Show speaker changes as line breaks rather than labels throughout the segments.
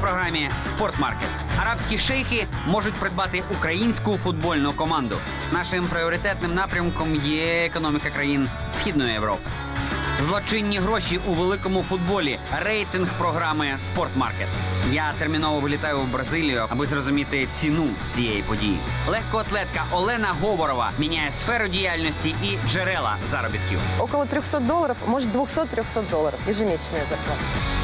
програмі Спортмаркет. Арабські шейхи можуть придбати українську футбольну команду. Нашим пріоритетним напрямком є економіка країн Східної Європи. Злочинні гроші у великому футболі. Рейтинг програми Спортмаркет. Я терміново вилітаю в Бразилію, аби зрозуміти ціну цієї події. Легкоатлетка Олена Говорова міняє сферу діяльності і джерела заробітків.
Около 300 долларов, может 200-300 долларов ежемесячная зарплата.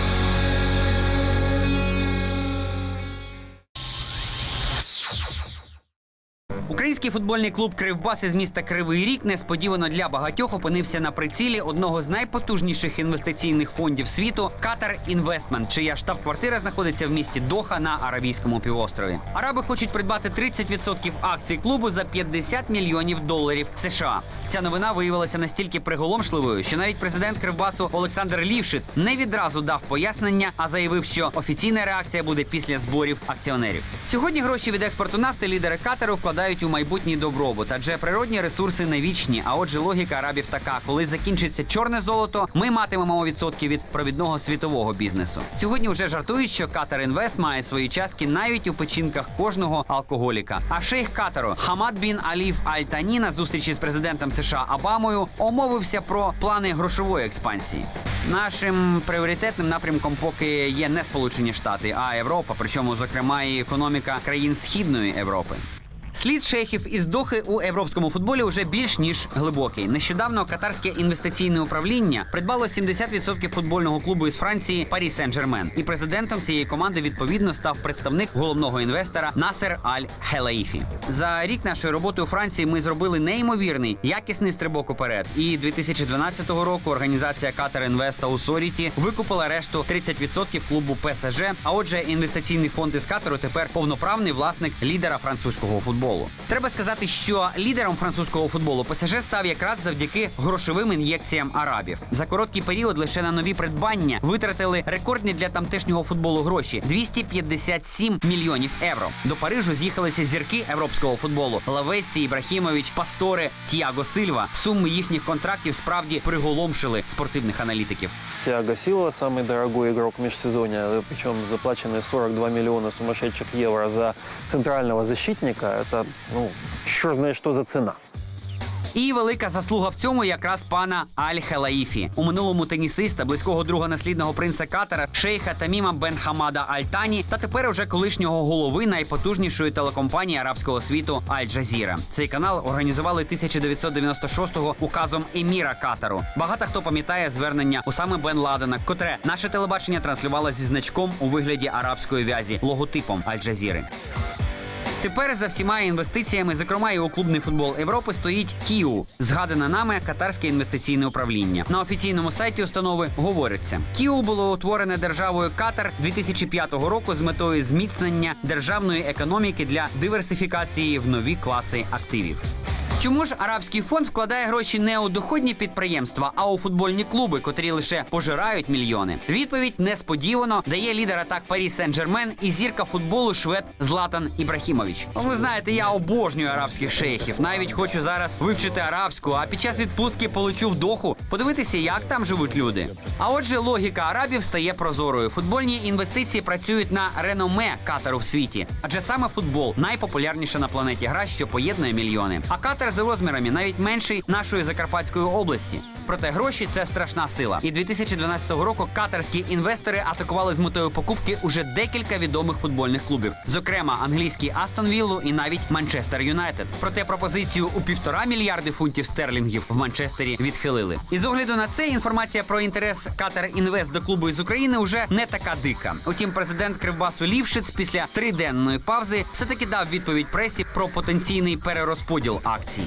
Український футбольний клуб Кривбас із міста Кривий Ріг несподівано для багатьох опинився на прицілі одного з найпотужніших інвестиційних фондів світу Катар Інвестмент, чия штаб-квартира знаходиться в місті Доха на Аравійському півострові. Араби хочуть придбати 30% акцій клубу за 50 мільйонів доларів США. Ця новина виявилася настільки приголомшливою, що навіть президент Кривбасу Олександр Лівшиц не відразу дав пояснення, а заявив, що офіційна реакція буде після зборів акціонерів. Сьогодні гроші від експорту нафти лідери Катару вкладають у майбутній добробут, адже природні ресурси не вічні. А отже, логіка арабів така: коли закінчиться чорне золото, ми матимемо відсотки від провідного світового бізнесу. Сьогодні вже жартують, що Катар Інвест має свої частки навіть у печінках кожного алкоголіка. А шейх Катару Хамад Бін Аліф Аль Тані на зустрічі з президентом США Обамою омовився про плани грошової експансії. Нашим пріоритетним напрямком поки є не Сполучені Штати, а Європа, причому зокрема і економіка країн Східної Європи. Слід шейхів із Дохи у європейському футболі вже більш ніж глибокий. Нещодавно катарське інвестиційне управління придбало 70% футбольного клубу із Франції Парі Сен-Жермен. І президентом цієї команди відповідно став представник головного інвестора Насер Аль Хелаїфі. За рік нашої роботи у Франції ми зробили неймовірний якісний стрибок уперед. І 2012 року організація Катар Інвест Authority викупила решту 30% клубу ПСЖ. А отже, інвестиційний фонд із Катару тепер повноправний власник лідера французького футболу. Треба сказати, що лідером французького футболу ПСЖ став якраз завдяки грошовим ін'єкціям арабів. За короткий період лише на нові придбання витратили рекордні для тамтешнього футболу гроші 257 мільйонів євро. До Парижу з'їхалися зірки європейського футболу Лавесі, Ібрахімович, Пасторе, Тіаго Сильва. Суми їхніх контрактів справді приголомшили спортивних аналітиків.
Тиаго Силва, самый дорогой игрок межсезонья, причем заплаченные 42 миллиона сумасшедших евро за центрального защитника, это, ну, черт знает, что за цена.
І велика заслуга в цьому якраз пана Аль Хелаїфі. У минулому тенісиста, близького друга наслідного принца Катара, шейха Таміма Бен Хамада Аль Тані, та тепер уже колишнього голови найпотужнішої телекомпанії арабського світу Аль Джазіра. Цей канал організували 1996-го указом еміра Катару. Багато хто пам'ятає звернення Усами Бен Ладена, котре наше телебачення транслювало зі значком у вигляді арабської в'язі, логотипом Аль Джазіри. Тепер за всіма інвестиціями, зокрема і у клубний футбол Європи, стоїть Кіу, згадане нами катарське інвестиційне управління. На офіційному сайті установи говориться: Кіу було утворене державою Катар 2005 року з метою зміцнення державної економіки для диверсифікації в нові класи активів. Чому ж арабський фонд вкладає гроші не у доходні підприємства, а у футбольні клуби, котрі лише пожирають мільйони? Відповідь несподівано дає лідер атак Парі Сен-Жермен і зірка футболу швед Златан Ібрахімович. Ну, Ви знаєте, я обожнюю арабських шейхів. Навіть хочу зараз вивчити арабську, а під час відпустки полечу в доху, подивитися, як там живуть люди. А отже, логіка арабів стає прозорою. Футбольні інвестиції працюють на реноме Катару в світі, адже саме футбол найпопулярніша на планеті гра, що поєднує мільйони. А Катар за розмірами навіть менший нашої Закарпатської області. Проте гроші це страшна сила. І 2012 року катарські інвестори атакували з метою покупки уже декілька відомих футбольних клубів, зокрема англійський Астон Віллу і навіть Манчестер Юнайтед. Проте пропозицію у півтора мільярди фунтів стерлінгів в Манчестері відхилили. І з огляду на це інформація про інтерес Катар Інвест до клубу із України вже не така дика. Утім, президент Кривбасу Лівшиц після триденної павзи все-таки дав відповідь пресі про потенційний перерозподіл акцій.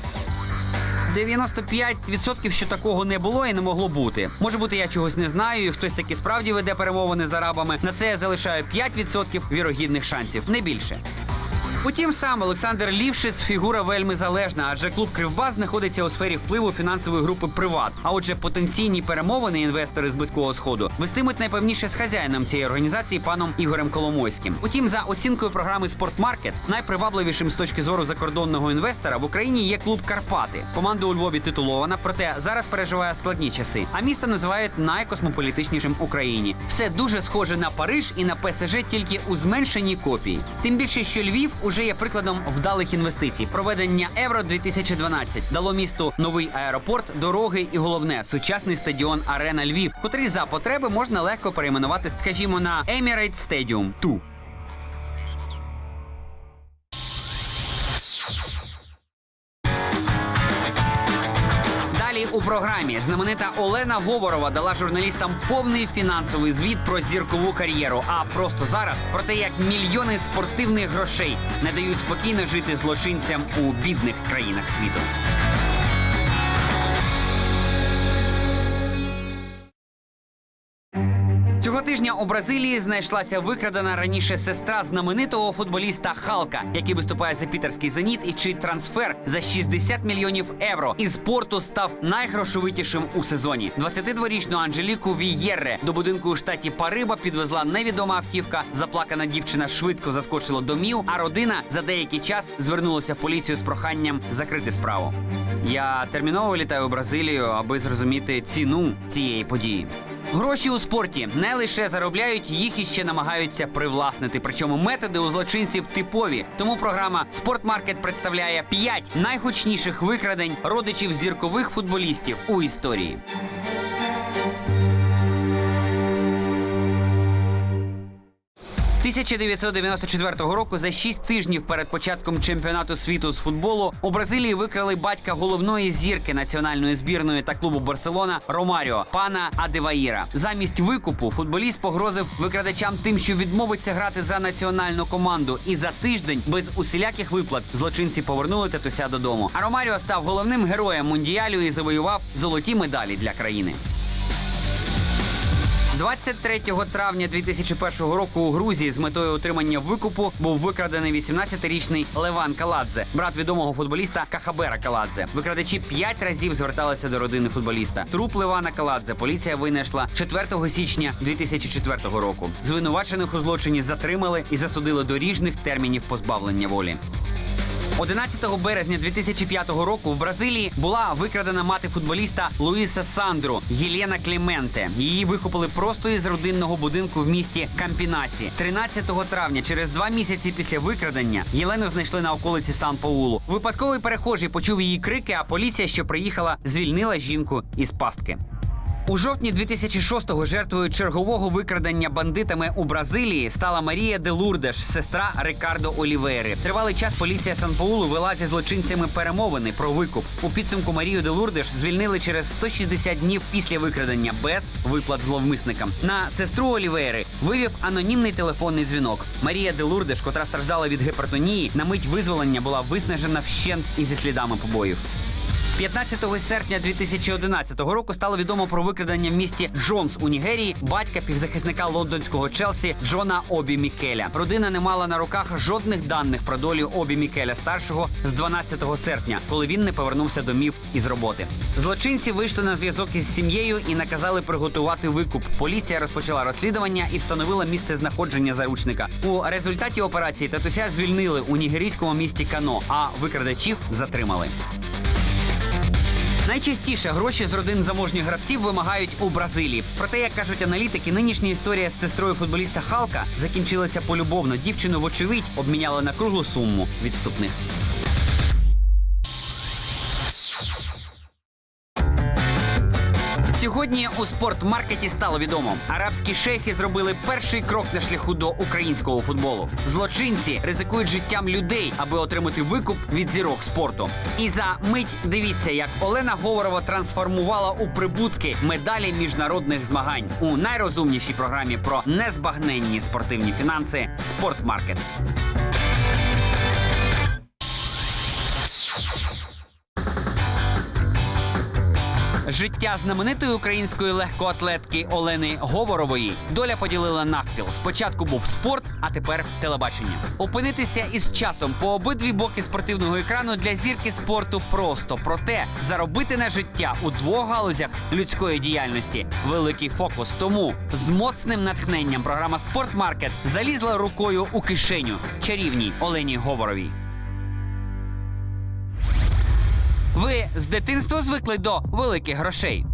95% що такого не було і не могло бути. Може бути, я чогось не знаю, і хтось таки справді веде перемовини з арабами. На це я залишаю 5% вірогідних шансів, не більше. Утім, сам Олександр Лівшиц фігура вельми залежна, адже клуб Кривбас знаходиться у сфері впливу фінансової групи Приват. А отже, потенційні перемовини інвестори з близького сходу вестимуть найпевніше з хазяїном цієї організації паном Ігорем Коломойським. Утім, за оцінкою програми Спортмаркет, найпривабливішим з точки зору закордонного інвестора в Україні є клуб Карпати. Команда у Львові титулована, проте зараз переживає складні часи. А місто називають найкосмополітичнішим Україні. Все дуже схоже на Париж і на ПСЖ, тільки у зменшеній копії. Тим більше, що Львів уже є прикладом вдалих інвестицій. Проведення Євро 2012 дало місту новий аеропорт, дороги і головне сучасний стадіон Арена Львів, котрий за потреби можна легко перейменувати, скажімо, на Emirates Stadium 2. Знаменита Олена Говорова дала журналістам повний фінансовий звіт про зіркову кар'єру. А просто зараз про те, як мільйони спортивних грошей не дають спокійно жити злочинцям у бідних країнах світу. У Бразилії знайшлася викрадена раніше сестра знаменитого футболіста Халка, який виступає за пітерський зеніт, і чий трансфер за 60 мільйонів євро із порту став найгрошовитішим у сезоні. 22-річну Анжеліку Вієрре до будинку у штаті Париба підвезла невідома автівка. Заплакана дівчина швидко заскочила домів, а родина за деякий час звернулася в поліцію з проханням закрити справу. Я терміново літаю у Бразилію, аби зрозуміти ціну цієї події. Гроші у спорті не лише заробляють, їх іще намагаються привласнити. Причому методи у злочинців типові. Тому програма Спортмаркет представляє 5 найгучніших викрадень родичів зіркових футболістів у історії. – 1994 року за 6 тижнів перед початком чемпіонату світу з футболу у Бразилії викрали батька головної зірки національної збірної та клубу Барселона Ромаріо пана Адеваїра. Замість викупу футболіст погрозив викрадачам тим, що відмовиться грати за національну команду. І за тиждень без усіляких виплат злочинці повернули татуся додому. А Ромаріо став головним героєм мундіалю і завоював золоті медалі для країни. 23 травня 2001 року у Грузії з метою отримання викупу був викрадений 18-річний Леван Каладзе, брат відомого футболіста Кахабера Каладзе. Викрадачі п'ять разів зверталися до родини футболіста. Труп Левана Каладзе поліція винайшла 4 січня 2004 року. Звинувачених у злочині затримали і засудили до ріжних термінів позбавлення волі. 11 березня 2005 року в Бразилії була викрадена мати футболіста Луїса Сандру Єлена Кліменте. Її викупили просто із родинного будинку в місті Кампінасі. 13 травня, через два місяці після викрадення, Єлену знайшли на околиці Сан Паулу. Випадковий перехожий почув її крики, а поліція, що приїхала, звільнила жінку із пастки. У жовтні 2006-го жертвою чергового викрадення бандитами у Бразилії стала Марія де Лурдеш, сестра Рикардо Олівейри. Тривалий час поліція Сан-Паулу вела зі злочинцями перемовини про викуп. У підсумку Марію де Лурдеш звільнили через 160 днів після викрадення без виплат зловмисникам. На сестру Олівейри вивів анонімний телефонний дзвінок. Марія де Лурдеш, котра страждала від гіпертонії, на мить визволення була виснажена вщент і зі слідами побоїв. 15 серпня 2011 року стало відомо про викрадення в місті Джонс у Нігерії батька півзахисника лондонського Челсі Джона Обі Мікеля. Родина не мала на руках жодних даних про долю Обі Мікеля старшого з 12 серпня, коли він не повернувся домів із роботи. Злочинці вийшли на зв'язок із сім'єю і наказали приготувати викуп. Поліція розпочала розслідування і встановила місце знаходження заручника. У результаті операції татуся звільнили у нігерійському місті Кано, а викрадачів затримали. Найчастіше гроші з родин заможніх гравців вимагають у Бразилії. Проте, як кажуть аналітики, нинішня історія з сестрою футболіста Халка закінчилася полюбовно. Дівчину, вочевидь, обміняли на круглу суму відступних. Сьогодні у спортмаркеті стало відомо, арабські шейхи зробили перший крок на шляху до українського футболу. Злочинці ризикують життям людей, аби отримати викуп від зірок спорту. І за мить дивіться, як Олена Говорова трансформувала у прибутки медалі міжнародних змагань у найрозумнішій програмі про незбагненні спортивні фінанси Спортмаркет. Життя знаменитої української легкоатлетки Олени Говорової доля поділила навпіл. Спочатку був спорт, а тепер телебачення. Опинитися із часом по обидві боки спортивного екрану для зірки спорту просто проте заробити на життя у двох галузях людської діяльності великий фокус. Тому з моцним натхненням програма Спортмаркет залізла рукою у кишеню чарівній Олені Говоровій. Ви з дитинства звикли до великих грошей.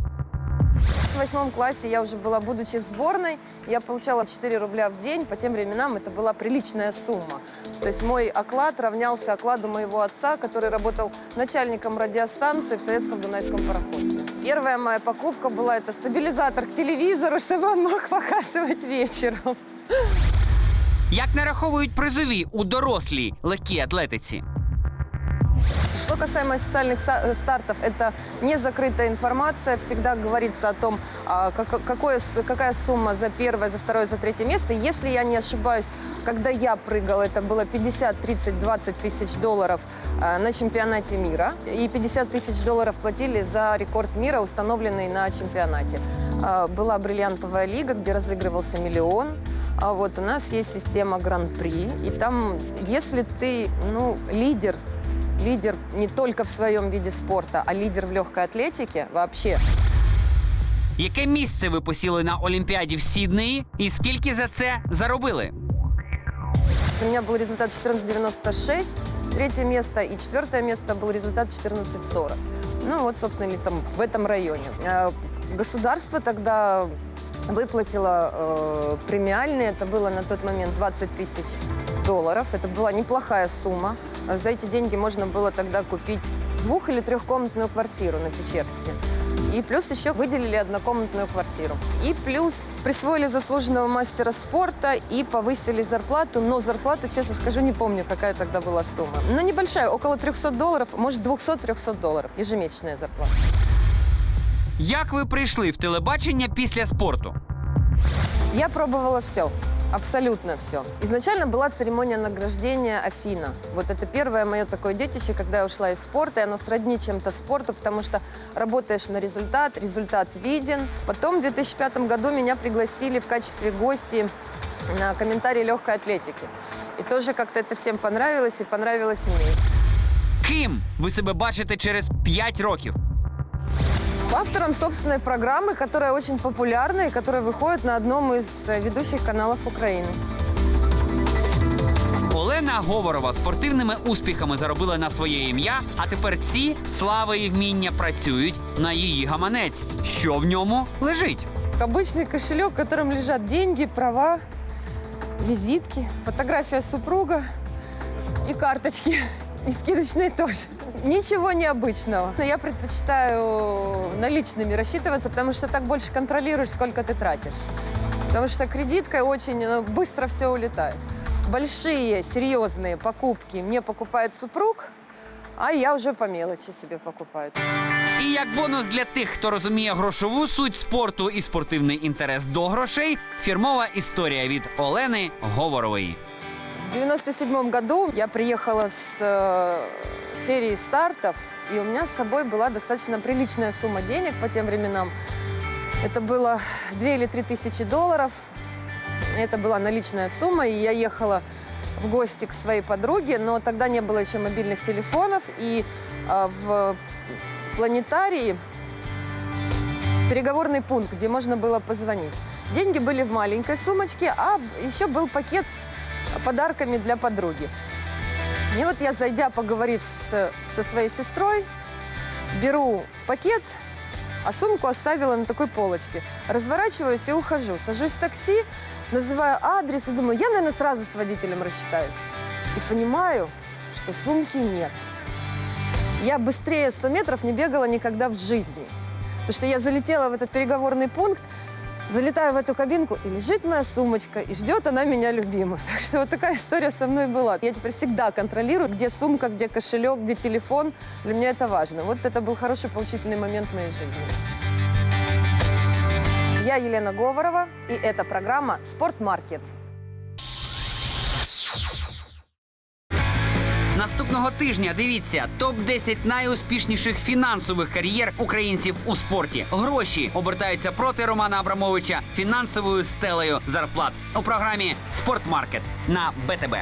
В восьмом классе я уже была, будучи в сборной, я получала 4 рубля в день. По тем временам это была приличная сумма. То есть мой оклад равнялся окладу моего отца, который работал начальником радиостанции в советском Дунайском пароходе. Первая моя покупка была это стабилизатор к телевизору, чтобы он мог показывать вечером.
Як нараховують призові у дорослій легкій атлетиці?
Что касаемо официальных э, стартов, это не закрытая информация. Всегда говорится о том, а, как- какое какая сумма за первое, за второе, за третье место. Если я не ошибаюсь, когда я прыгала, это было 50, 30, 20 тысяч долларов а, на чемпионате мира. И 50 тысяч долларов платили за рекорд мира, установленный на чемпионате. А, Была бриллиантовая лига, где разыгрывался миллион. А вот у нас есть система Гран-при. И там, если ты, ну, лидер лидер не только в своем виде спорта, а лидер в легкой атлетике вообще.
Яке місце ви посіли на Олімпіаді в Сіднеї і скільки за це заробили?
У меня был результат 14.96, третье место и четвертое место был результат 14.40. Ну вот, собственно, или там в этом районе. Э, Государство тогда выплатило э, премиальные, это было на тот момент 20 тысяч долларов. Это была неплохая сумма. За эти деньги можно было тогда купить двух- или трехкомнатную квартиру на Печерске. И плюс еще выделили однокомнатную квартиру. И плюс присвоили заслуженного мастера спорта и повысили зарплату. Но зарплату, честно скажу, не помню, какая тогда была сумма. Но небольшая, около 300 долларов, может 200-300 долларов. Ежемесячная зарплата.
Як ви прийшли в телебачення після спорту?
Я пробовала все. Абсолютно все. Изначально была церемония награждения Афина. Вот это первое мое такое детище, когда я ушла из спорта, и оно сродни чем-то спорту, потому что работаешь на результат, результат виден. Потом в 2005 году меня пригласили в качестве гости на комментарий легкой атлетики. И тоже как-то это всем понравилось, и понравилось мне.
Ким ви себе бачите через 5 років?
Автором собственной программы, которая очень популярна и которая выходит на одном из э, ведущих каналов Украины.
Олена Говорова спортивними успіхами заробила на своє ім'я, а тепер ці слава і вміння працюють на її гаманець. Що в ньому лежить?
Обычный кошелек, в котором лежат деньги, права, визитки, фотография супруга и карточки. И скидочные тоже. Ничего необычного. Но я предпочитаю наличными рассчитываться, потому что так больше контролируешь, сколько ты тратишь. Потому что кредиткой очень ну, быстро все улетает. Большие, серьезные покупки мне покупает супруг, а я уже по мелочи себе покупаю.
І як бонус для тих, хто розуміє грошову суть спорту і спортивний інтерес до грошей, фірмова історія від Олени Говорової.
В 97 году я приехала с э, серии стартов, и у меня с собой была достаточно приличная сумма денег по тем временам. Это было 2 или 3 тысячи долларов. Это была наличная сумма, и я ехала в гости к своей подруге, но тогда не было еще мобильных телефонов, и э, в планетарии переговорный пункт, где можно было позвонить. Деньги были в маленькой сумочке, а еще был пакет с подарками для подруги. И вот я, зайдя, поговорив с- со своей сестрой, беру пакет, а сумку оставила на такой полочке. Разворачиваюсь и ухожу. Сажусь в такси, называю адрес и думаю, я, наверное, сразу с водителем рассчитаюсь. И понимаю, что сумки нет. Я быстрее 100 метров не бегала никогда в жизни. Потому что я залетела в этот переговорный пункт, залетаю в эту кабинку, и лежит моя сумочка, и ждет она меня любимую. Так что вот такая история со мной была. Я теперь всегда контролирую, где сумка, где кошелек, где телефон. Для меня это важно. Вот это был хороший поучительный момент в моей жизни. Я Елена Говорова, и это программа «Спортмаркет».
Наступного тижня дивіться топ 10 найуспішніших фінансових кар'єр українців у спорті. Гроші обертаються проти Романа Абрамовича фінансовою стелею зарплат у програмі Спортмаркет на БТБ.